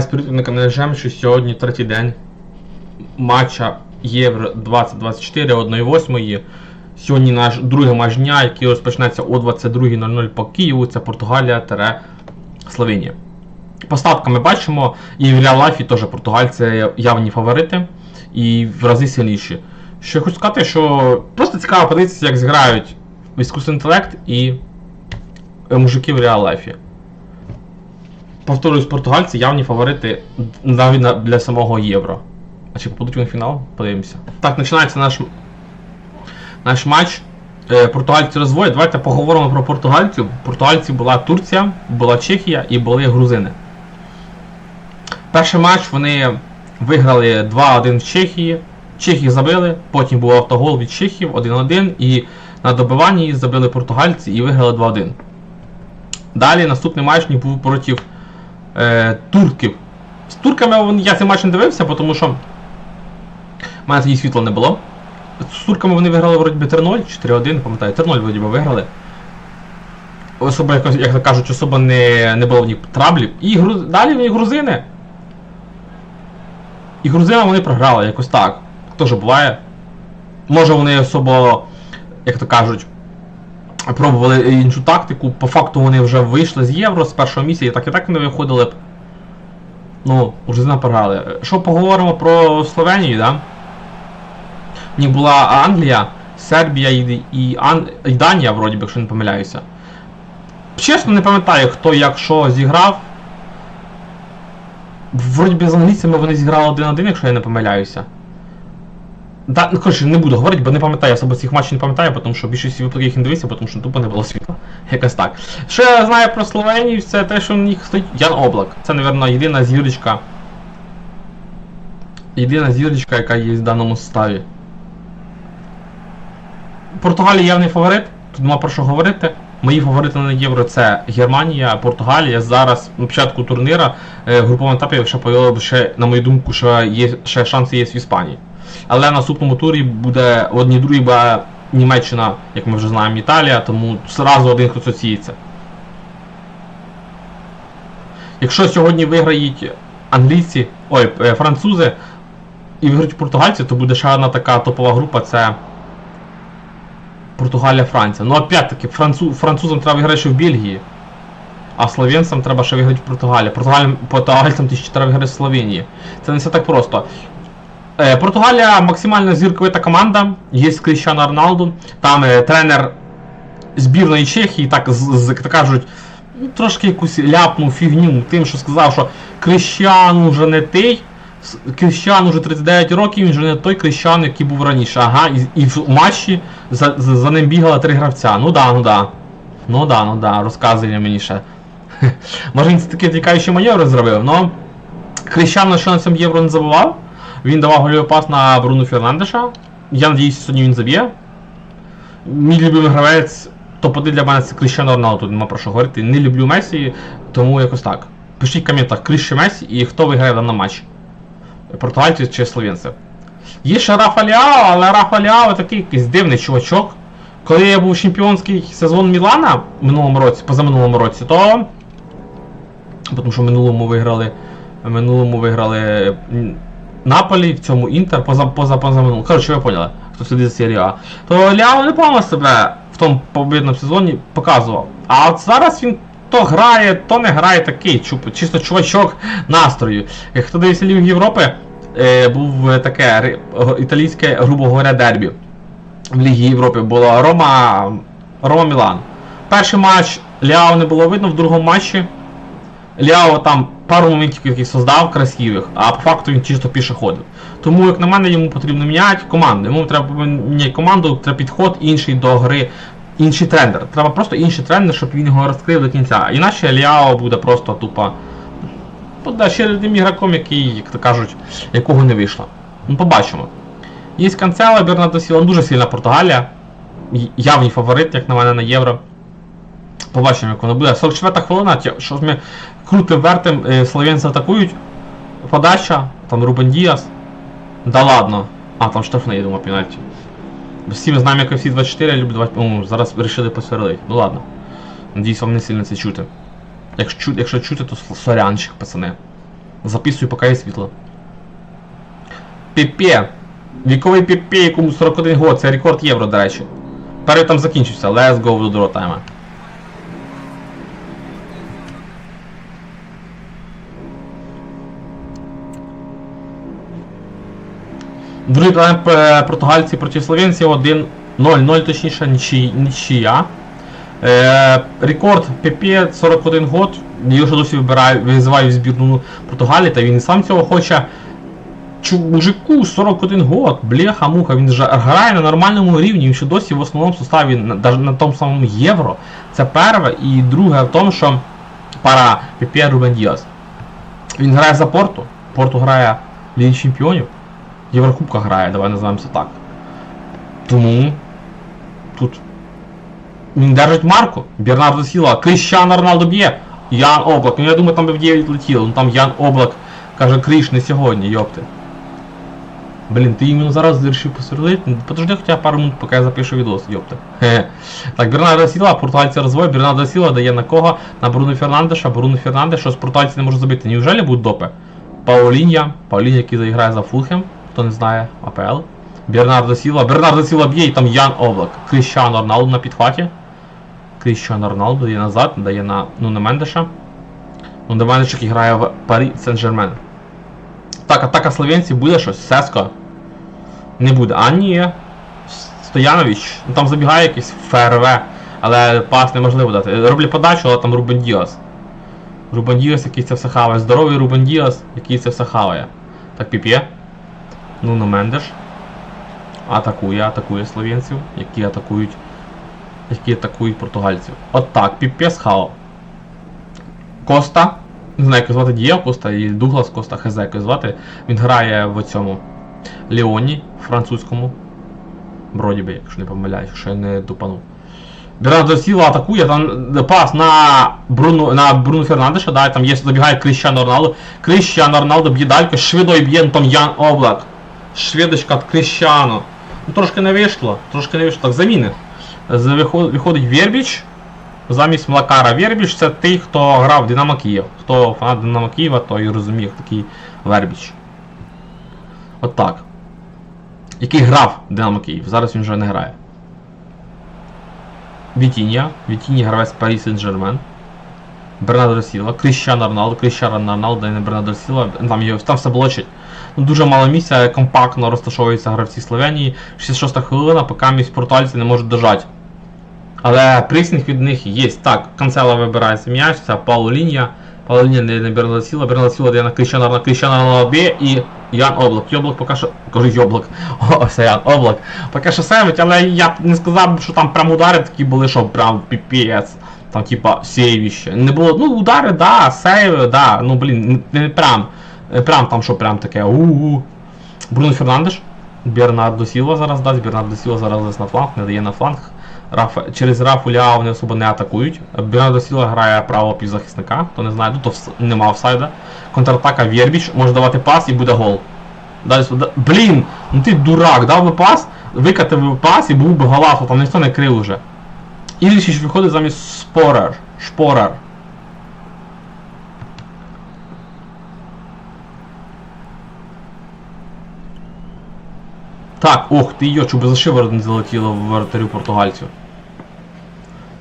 З підручниками нажем, що сьогодні третій день матча Євро 2024 1-8. Сьогодні наш другий матч дня, який розпочнеться о 22.00 по Києву. Це Португалія Словенія. По ставкам ми бачимо, і в реал лайфі теж португальці явні фаворити і в рази сильніші. Що я хочу сказати, що просто цікаво подивитися, як зіграють іскусний інтелект і мужики в реал лайфі. Повторюсь, португальці явні фаворити навіть на- для самого євро. А чи попадуть вони в фінал? Подивимося. Так, починається наш, наш матч. Е, Португальці розводять. Давайте поговоримо про португальців. Португальці була Турція, була Чехія і були грузини. Перший матч вони виграли 2-1 в Чехії. Чехії забили, потім був автогол від Чехів 1-1 і на добиванні забили португальці і виграли 2-1. Далі наступний матч був проти е, турків. З турками я цей матч не дивився, тому що в мене тоді світла не було. З турками вони виграли вроді би 3-0, 4-1, пам'ятаю, 3-0 вроді би виграли. Якось, як кажуть, особо не, не було в них траблів. І гру... далі вони грузини. І грузинам вони програли, якось так. Теж буває. Може вони особо, як то кажуть, пробували іншу тактику. По факту вони вже вийшли з євро з першого місця і так і так не виходили б. Ну, грузина програли. Що поговоримо про Словенію, да? В них була Англія, Сербія і, і, Ан... і Данія, вроді якщо не помиляюся. Чесно, не пам'ятаю, хто як що зіграв. Вроді би з англійцями вони зіграли один-один, якщо я не помиляюся. Да, ну коротше, не буду говорити, бо не пам'ятаю, особо цих матчів не пам'ятаю, тому що більшість їх не дивився, тому що тупо не було світла. Якось так. Що я знаю про Словенію, це те, що в них стоїть Ян Облак. Це, мабуть, єдина зірочка. Єдина зірочка, яка є в даному составі. Португалія явний фаворит, тут нема про що говорити. Мої фаворити на євро це Германія, Португалія. Зараз на початку турнира е, в груповому етапі ще появило б ще, на мою думку, що є ще шанси є в Іспанії. Але в наступному турі буде в одній другій буде Німеччина, як ми вже знаємо, Італія, тому зразу один хто асоціюється. Якщо сьогодні виграють англійці, ой, е, французи і виграють португальці, то буде ще одна така топова група це Португалія, Франція. Ну опять-таки, францу... французам треба виграти ще в Бельгії. А словенцям треба ще виграти в Португалії. Португалям... Португальцям ще треба виграти в Словенії. Це не все так просто. Е, Португалія максимально зірковита команда. Є Кріщано Роналду. Там е, тренер збірної Чехії, так, з, кажуть, ну, трошки якусь ляпнув фігню тим, що сказав, що Кріщан уже не той. Кріщан уже 39 років, він вже не той Кріщан, який був раніше. Ага, і, і в матчі за, за, за ним бігало три гравця. Ну да, ну да. Ну да, ну да, розказує мені ще. Може він це такий тікаючий маневр зробив, но Кріщан на цьому євро не забував. Він давав гольовий пас на Бруно Фернандеша. Я надіюся, сьогодні він заб'є. Мій любимий гравець топ-1 для мене це Кріщано Роналду, нема про що говорити. Не люблю Месі, тому якось так. Пишіть в коментах Кріще Месі і хто виграє в матчі. Португальці чи словенці. Є ще Рафа Ліао, але Рафа Ліао такий якийсь дивний чувачок. Коли я був чемпіонський сезон Мілана в минулому році, позаминулому році, то. Тому що в минулому виграли. В минулому виграли Наполі, в цьому Інтер, поза поза поза минулому. Коротше, ви поняли, хто сидить за серію А. То Ляо непогано себе в тому побідному сезоні показував. А от зараз він то грає, то не грає такий, чисто чувачок настрою. Хто дивився Лігу Європи, е, був е, таке ри-італійське, грубо говоря, дербі. В Лігі Європи було Рома, Рома Мілан. Перший матч Ляо не було видно, в другому матчі Ляо там пару моментів яких создав красивих, а по факту він чисто пішоходив. Тому, як на мене, йому потрібно міняти команду. Йому треба міняти команду, треба підход інший до гри, інший тренер. Треба просто інший тренер, щоб він його розкрив до кінця. Іначе Ляо буде просто тупо. Буде ще одним ігроком, який, як то кажуть, якого не вийшло. Ну, побачимо. Є Канцела, Бернардо Сіла, дуже сильна Португалія. Явний фаворит, як на мене, на євро. Побачимо, як воно буде. 44 хвилина, що ж ми крутим вертим, е, словенці атакують. Подача, там Рубен Діас. Да ладно. А, там штрафний, я думаю, пенальті. Всі ми знаємо, як всі 24 люблять давати. О, зараз вирішили посверлити. Ну ладно. Надіюсь, вам не сильно це чути. Якщо, якщо чути, то сорянчик, пацани. Записую, поки є світло. Піпе. Віковий Піпе, якому 41 год, це рекорд євро, до речі. Перший там закінчився. Let's go до другого тайма. Другий тайм е, португальці проти словенців 1-0-0, точніше, нічия. Е, рекорд ПП 41 год. Його ще досі вибираю, визиваю в збірну Португалії, та він і сам цього хоче. Мужику 41 год, бляха муха, він же грає на нормальному рівні, він ще досі в основному составі на, на тому самому євро. Це перше. І друге в тому, що пара ПП Рубен Діас. Він грає за Порту. Порту грає в Лігі Чемпіонів. Єврокубка грає, давай називаємо так. Тому тут він держить марку. Бернардо Сіла, Кріщано Роналдо б'є. Ян Облак. Ну я думаю, там в 9 летіло. Ну там Ян Облак каже, Кріш не сьогодні, йопти. Блін, ти іменно зараз вирішив посверлити? Ну, Подожди хоча пару минут, поки я запишу відос, йопте. Хе. Так, Бернардо Сіла, португальці розвой. Бернардо Сіла дає на кого? На Бруно Фернандеша. Бруно Фернандеш, що з португальці не може забити. Неужели будуть допи? Паулінья, Паулінья, який заіграє за Фулхем, хто не знає, АПЛ. Бернардо Сіла, Бернардо Сіла б'є і там Ян Облак. Кріщано Роналду на підхваті. Кріщано Роналду дає назад, дає на ну, на Мендеша. Ну, на Мендеш, який грає в Парі Сен-Жермен. Так, атака словенців буде щось? Сеско? Не буде. А ні. Стоянович. Ну там забігає якийсь ФРВ, але пас неможливо дати. Роблять подачу, але там Рубен Діас. Рубен Діас, який це все хаває. Здоровий Рубен Діас, який це все хаває. Так, піп'є. Ну, на Мендеш. Атакує, атакує словенців, які атакують. Які атакують португальців. От так, піп'є схавав. Коста. Не знаю, як звати Дієв Коста і Дуглас Коста, хз як звати. Він грає в цьому Леоні, французькому. Броді би, якщо не помиляюсь, якщо я не дупанув. Бернардо Сіла атакує, там пас на Бруно, на Бруно Фернандеша, да, там є, забігає Кріщано Роналдо. Кріщано Роналдо б'є далько, швидой б'є, там Ян Облак. Шведочка від Кріщано. Ну трошки не вийшло, трошки не вийшло. Так, заміни. Виходить Вербіч. Замість Млакара Вербіч це той, хто грав Динамо Київ. Хто фанат Динамо Києва, той розуміє, такий Вербіч. От так. Який грав Динамо Київ. Зараз він вже не грає. Вітіння. Вітіння гравець Парі Сен-Жермен. Бернардо Сіла, Кріщано Роналдо, Кріщано Роналдо і не Бернардо Сіла. Там, там все блочить. Ну, дуже мало місця, компактно розташовуються гравці Словенії. 66 хвилина, поки місь португальці не можуть дожати. Але присінг від них є. Так, Канцела вибирається м'яч, це Пауло Лінія. Пауло Лінія не, не Бернардо Сіла, Бернардо Сіла дає на Кріщано Роналдо, Кріщано Роналдо б'є і Ян Облак. Йоблак поки що. Кажу Йоблак. О, Ян Облак. Поки що сейвить, але я б не сказав, що там прям удари такі були, що прям піпець. Там типа сейвіще. Не було, ну удари, да, сейви, да, ну блін, не, не прям. Не Прям там, що прям таке. у-у-у. Бруно Фернандеш. Бернардо Сілва зараз дасть, Бернардо Сілва зараз дасть на фланг, не дає на фланг. Рафа, через Рафу Ляо вони особо не атакують. Бернардо Сілва грає право півзахисника, хто не знає, ну то вс- нема офсайда. Контратака Вєрбіч, може давати пас і буде гол. Далі. Блін! Ну ти дурак, дав би пас, викатив би пас і був би голафа, там ніхто не крив уже. Ілічіч виходить замість Спорер. Шпорер. Так, ох ти йо, чуби за шиворот не залетіло в воротарю португальців.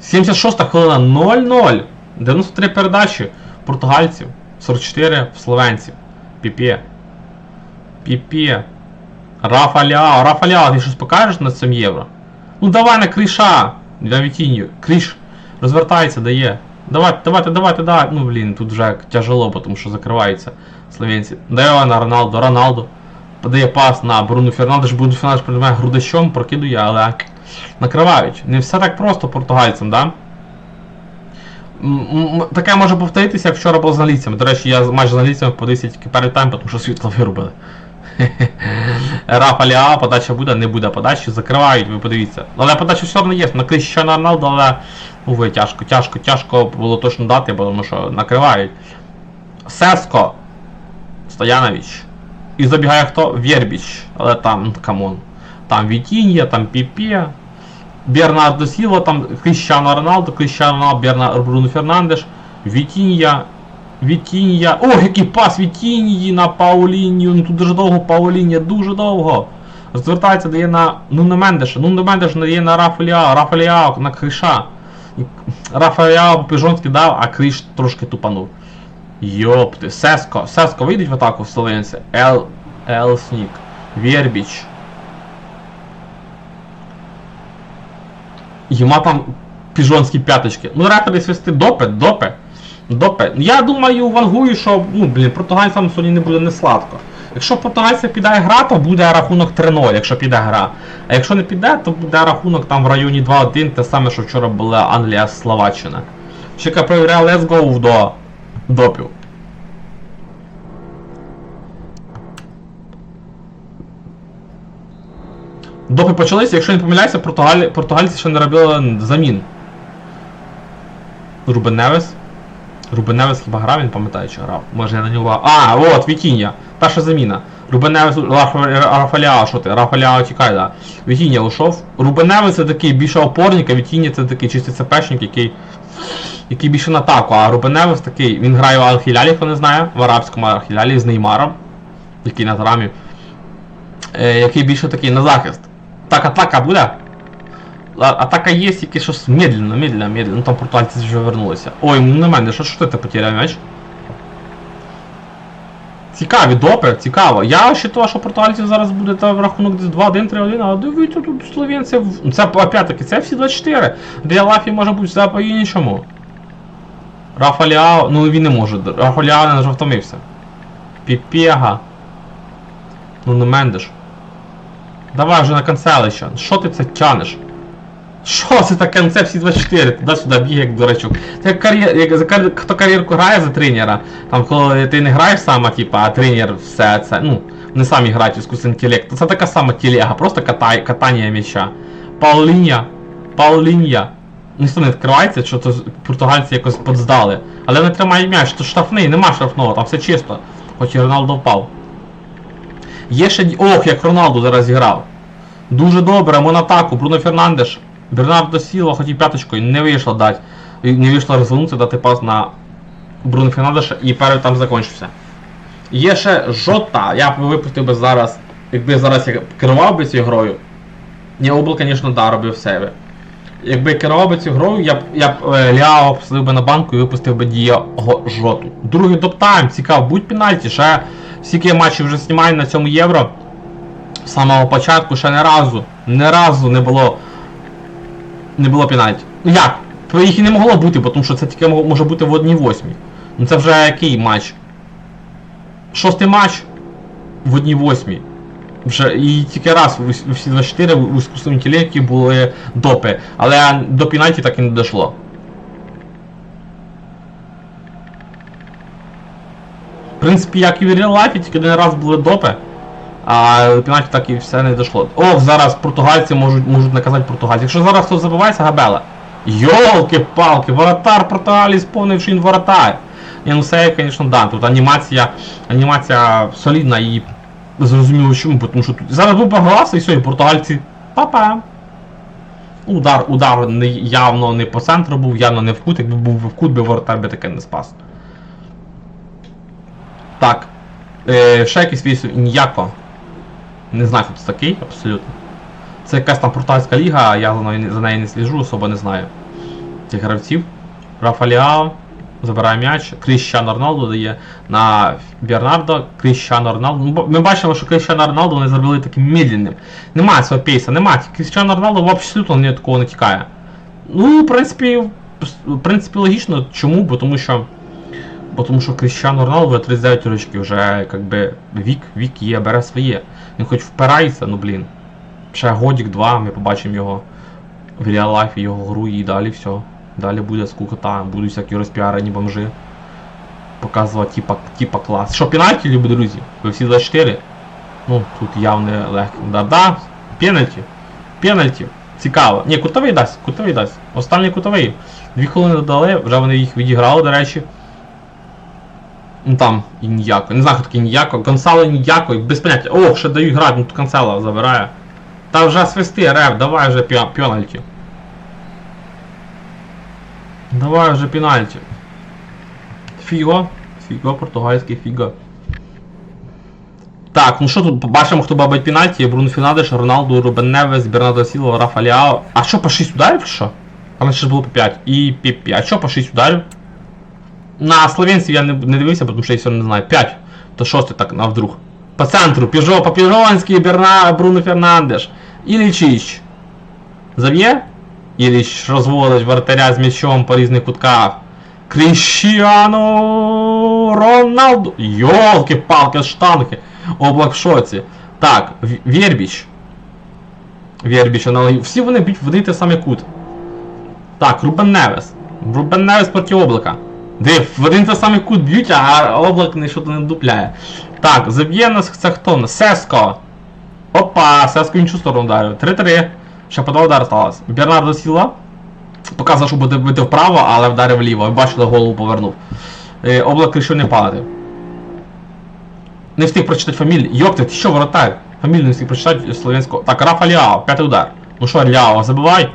76 хвилина 0-0. 93 передачі португальців. 44 в словенців. Піпе. Піпе. Рафа Ляо. Ти щось покажеш на цьому євро? Ну давай на кріша. Для Вітінью. Кріш. Розвертається, дає. Давайте, давайте, давайте, давайте. Ну блін, тут вже тяжело, тому що закриваються словенці. Дає на Роналду, Роналду. Подає пас на Бруно Фернандеш, Бруно Фернандеш приймає грудачом, прокидує, але накривають. Не все так просто португальцям, да? Таке може повторитися, як вчора було з англійцями. До речі, я майже з англійцями подивився тільки перед тайм, тому що світло вирубили. Рафа Ліа, подача буде, не буде подачі, закривають, ви подивіться. Але подача все одно є, на Кріщано Роналду, але уве, тяжко, тяжко, тяжко було точно дати, тому що накривають. Сеско. Стоянович. І забігає хто? Вербіч. Але там, камон. Там Вітінія, там Піпе. Бернардо Сілва, там Кріщано Роналдо, Кріщано Роналдо, Берна Бруно Фернандеш, Вітінія, Вітінія. Ох, який пас Вітінії на Паулінію. Ну тут дуже довго Паулінія, дуже довго. Розвертається, дає на. Ну на Мендеша. Ну на Мендеша дає на Рафаліао. Рафаліао на Криша. І Рафаліао по-піжонськи дав, а Криш трошки тупанув. Йопти. Сеско. Сеско вийдуть в атаку в Словенці. Ел. Елснік. Вербіч. Йма там піжонські п'яточки. Ну, рефери свисти допе, допе. Допе. Я думаю, вангую, що ну, блін, португальцям сьогодні не буде не сладко. Якщо португальцям піде гра, то буде рахунок 3-0, якщо піде гра. А якщо не піде, то буде рахунок там в районі 2-1, те саме, що вчора була Англія Словаччина. Ще яка перевіряє Let's Go до допів. Допи почалися, якщо не помиляюся, Португалі... португальці ще не робили замін. Рубен Невес. Рубен Невес хіба грав, він пам'ятає, чи грав. Може я на нього. А, от, Вітіння. Перша заміна. Рубен Невес, Рафа- Рафаляо, що ти? Рафаляо тікай, да. Вітіння ушов. Рубен Невес це такий більше опорник, а Вітіння це такий чистий цепешник, який. Який більше на атаку, а Рубен Невес такий, він грає в Алхілялі, хто не знає, в арабському Алхілялі з Неймаром, який на тарамі. Е, який більше такий на захист. Так, атака буде? Атака є, тільки щось медленно, медленно, медленно. Ну там португальці вже вернулися. Ой, ну на мене, що, що ти потеряв м'яч? Цікаві, допи, цікаво. Я вважаю, що португальців зараз буде та рахунок десь 2-1, 3-1, а дивіться тут словенців. Це опять-таки, це всі 24. Де Лафі може бути все по-іншому. Рафаляо, ну він не може. Рафаляо не жовтомився. Піпега. Ну не Мендеш. Давай вже на канцелища. Що ти це тянеш? Що це таке? Це всі 24, туди-сюди бігає, як дурачок. Це як кар'єр, як кар... хто кар'єрку грає за тренера, там коли ти не граєш сама, типа, а тренер все це, ну, не самі грають іскусний інтелект, це така сама телега, просто катай, катання м'яча. Паулінія, Паулінія. Ніхто не відкривається, що то португальці якось подздали. Але не тримають м'яч, то штрафний, нема штрафного, там все чисто. Хоч і Роналдо впав. Є ще. Ох, як Роналду зараз зіграв. Дуже добре, монатаку, Бруно Фернандеш. Бернардо Сілва хотів п'яточкою, не вийшло дати. Не вийшло розвернутися, дати пас на Бруно Фернандеша і перший там закінчився. Є ще Жота, я б випустив би зараз, якби зараз я керував би цією грою. Ні, Обл, звісно, да, робив себе. Якби керував цю грою, я б, я б е, Ляо посадив би на банку і випустив би Дієго Жоту. Другий топ-тайм, цікаво, будь пенальті, ще скільки я матчів вже знімаю на цьому євро. З самого початку ще не разу, не разу не було. Не було пенальті. Ну як? Їх і не могло бути, тому що це тільки може бути в одній восьмій. Ну це вже який матч? Шостий матч в одній восьмій. Вже і тільки раз у всі 24 у іскусственному інтелекті були допи, але до пенальті так і не дійшло. В принципі, як і в Life, тільки один раз були допи, а до пенальті так і все не дійшло. Ох, зараз португальці можуть, можуть наказати португальців. Якщо зараз хтось забивається, габела. Йолки-палки, воротар Португалії сповнив, що він воротар. Ні, ну це, звісно, да. Тут анімація, анімація солідна і зрозуміло чому, тому що тут зараз був проголас і все, і португальці. Па-па. Удар, удар не, явно не по центру був, явно не в кут, якби був в кут, би воротар би таке не спас. Так. Е, ще якийсь вісів ніяко. Не знаю, хто це такий, абсолютно. Це якась там португальська ліга, я за нею, за нею не сліжу, особо не знаю цих гравців. Рафаліао забирає м'яч, Кріщано Роналду дає на Бернардо, Кріщано Роналду. Ну, Ми бачимо, що Кріщано Роналду вони зробили таким медленним. Немає цього пейса, немає. Кріщано Роналду абсолютно ні такого не тікає. Ну, в принципі, в принципі, логічно. Чому? Бо тому що. Бо тому що Кріщано Роналду 39 років, вже якби вік, вік є, бере своє. Він хоч впирається, ну блін. Ще годік два, ми побачимо його в реал-лайфі, його гру і далі все. Далі буде скукота, будуть всякі розпіарені бомжи. Показувати типа, типа клас. Що, пенальті, любі друзі? Ви всі 24? Ну, тут явне легке. Да-да, пенальті. Пенальті. Цікаво. Ні, кутовий дасть, кутовий дасть. Останній кутовий. Дві хвилини додали, вже вони їх відіграли, до речі. Ну там і ніяко. Не знаю, хто такий ніяко. Гонсало ніяко, без поняття. Ох, ще дають грати, ну тут Канцела забирає. Та вже свисти, рев, давай вже пенальті. Давай вже пенальті. Фіго. фіга, португальський фіга. Так, ну що тут, побачимо, хто бабить пенальті, Брун Фінадеш, Роналду, Рубен Невес, Бернардо Сілва, Рафа Ліао. А що, по 6 ударів що? А ще ж було по 5. І пі 5. А що по 6 ударів? На словенців я не, не дивився, тому що я все не знаю. 5. То шостий так, на вдруг. По центру, Піжо, по Піжонський, Берна, Бруно Фернандеш. Ілічич. Заб'є? Іліч розводить вратаря з м'ячом по різних кутках. Кріщіано Роналду. Йолки-палки, штанги. Облак в шоці. Так, Вєрбіч. Вєрбіч, аналог... всі вони б'ють в один той самий кут. Так, Рубен Невес. Рубен Невес проти облака. Див, в один той самий кут б'ють, а облак не що-то не дупляє. Так, заб'є нас це хто? Сеско. Опа, Сеско іншу сторону ударив. 3-3. Ще удари сталося. Бернардо Сіла. Показав, що буде бити вправо, але вдарив вліво. Бачили, голову повернув. Е, облак рішив не падати. Не встиг прочитати фамілію. Йопте, ти що, воротар? Фамілію не встиг прочитати слов'янського. Так, Рафа Ліао, п'ятий удар. Ну що, Ліао, забивай.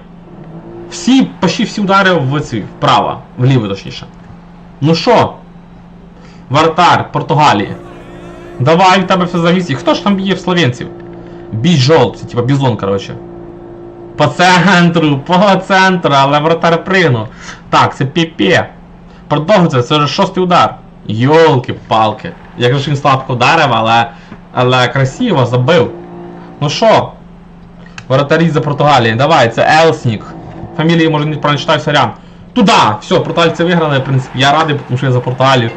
Всі, почти всі удари в ці, вправо, вліво точніше. Ну що? Вратар Португалії. Давай, в тебе все завісі. Хто ж там б'є в словенців? Біжол, це типа бізон, короче. По центру, по центру, але вратар пригнув. Так, це піпе. Продовжується, це вже шостий удар. Йолки-палки. Як же він слабко ударив, але. Але красиво забив. Ну що? Воротарі за Португалії. Давай, це Елснік. Фамілії може не правильно читаю, сорян. Туда! Все, португальці виграли, в принципі, я радий, тому що я за Португалію.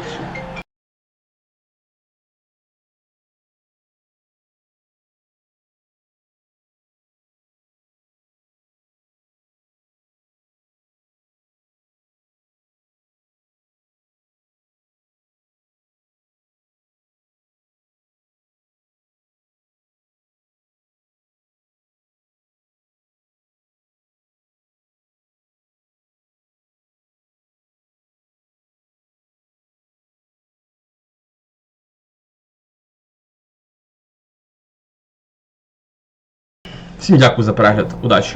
Всім дякую за перегляд. Удачі!